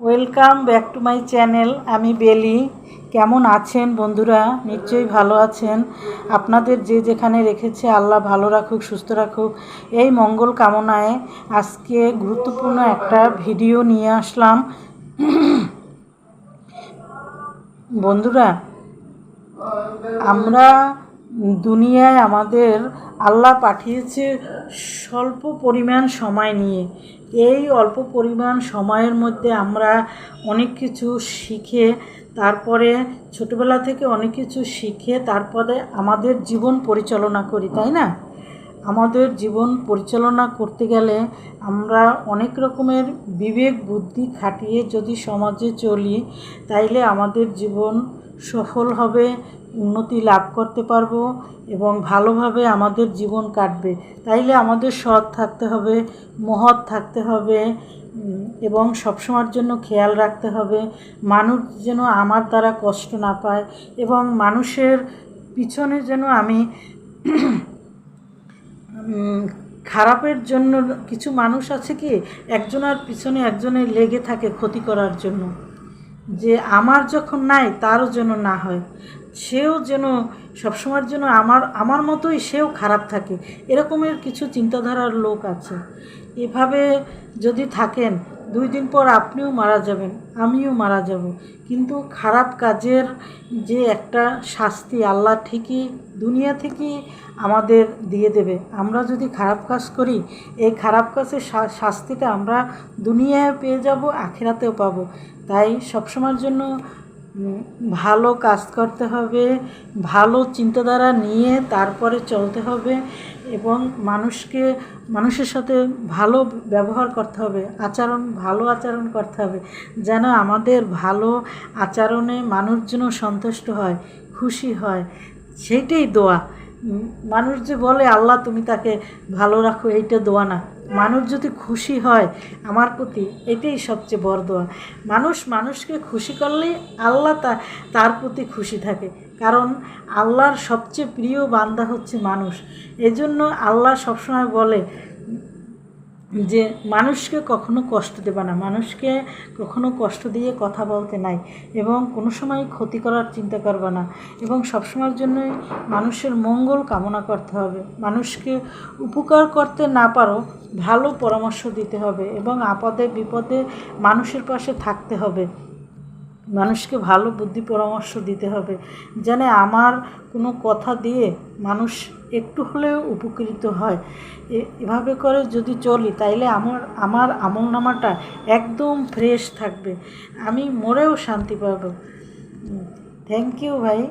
Welcome back to my channel আমি বেলি। কেমন আছেন বন্ধুরা? নিশ্চয়ই ভালো আছেন। আপনাদের যে যেখানে রেখেছে আল্লাহ ভালো রাখুক, সুস্থ রাখুক, এই মঙ্গল কামনায় আজকে গুরুত্বপূর্ণ একটা ভিডিও নিয়ে আসলাম। বন্ধুরা, আমরা দুনিয়ায় আমাদের আল্লাহ পাঠিয়েছে স্বল্প পরিমাণ সময় নিয়ে। এই অল্প পরিমাণ সময়ের মধ্যে আমরা অনেক কিছু শিখে, তারপরে ছোটবেলা থেকে অনেক কিছু শিখে, তারপরে আমাদের জীবন পরিচালনা করি, তাই না? আমাদের জীবন পরিচালনা করতে গেলে আমরা অনেক রকমের বিবেক, বুদ্ধি খাটিয়ে যদি সমাজে চলি, তাইলে আমাদের জীবন সফল হবে, উন্নতি লাভ করতে পারব এবং ভালোভাবে আমাদের জীবন কাটবে। তাইলে আমাদের সৎ থাকতে হবে, মহৎ থাকতে হবে এবং সবসময়ের জন্য খেয়াল রাখতে হবে। মানুষ যেন আমার দ্বারা কষ্ট না পায় এবং মানুষের পিছনে যেন আমি খারাপের জন্য কিছু মানুষ আছে কি, একজনের পিছনে একজনের লেগে থাকে ক্ষতি করার জন্য। যে আমার যখন নাই, তারও যেন না হয়। সেও যেন সবসময়ের জন্য আমার আমার মতোই সেও খারাপ থাকে। এরকমের কিছু চিন্তাধারার লোক আছে। এভাবে যদি থাকেন দুই দিন পর আপনিও মারা যাবেন, আমিও মারা যাব। কিন্তু খারাপ কাজের যে একটা শাস্তি আল্লাহ ঠিকই দুনিয়া থেকেই আমাদের দিয়ে দেবে। আমরা যদি খারাপ কাজ করি, এই খারাপ কাজের শাস্তিটা আমরা দুনিয়ায় পেয়ে যাব, আখেরাতেও পাব। তাই সবসময়ের জন্য ভালো কাজ করতে হবে, ভালো চিন্তাধারা নিয়ে তারপরে চলতে হবে এবং মানুষকে, মানুষের সাথে ভালো ব্যবহার করতে হবে, আচরণ, ভালো আচরণ করতে হবে, যেন আমাদের ভালো আচরণে মানুষ যেন সন্তুষ্ট হয়, খুশি হয়, সেইটাই দোয়া। মানুষ যে বলে, আল্লাহ, তুমি তাকে ভালো রাখো, এইটা দোয়া না। মানুষ যদি খুশি হয়, আমার প্রতি এটাই সবচেয়ে বড় দোয়া মানুষ মানুষকে খুশি করলেই আল্লাহ তা, তার প্রতি খুশি থাকে। কারণ আল্লাহর সবচেয়ে প্রিয় বান্দা হচ্ছে মানুষ। এজন্য আল্লাহ সবসময় বলে যে মানুষকে কখনো কষ্ট দেবে না, মানুষকে কখনো কষ্ট দিয়ে কথা বলতে নাই এবং কোনো সময় ক্ষতি করার চিন্তা করবে না এবং সবসময়ের জন্যই মানুষের মঙ্গল কামনা করতে হবে। মানুষকে উপকার করতে না পারো, ভালো পরামর্শ দিতে হবে এবং আপদে বিপদে মানুষের পাশে থাকতে হবে। মানুষকে ভালো বুদ্ধি পরামর্শ দিতে হবে। যেন আমার কোনো কথা দিয়ে মানুষ একটু হলেও উপকৃত হয়। এভাবে করে যদি চলি, তাইলে আমার আমার আমল নামাটা একদম ফ্রেশ থাকবে। আমি মরেও শান্তি পাব। থ্যাংক ইউ ভাই।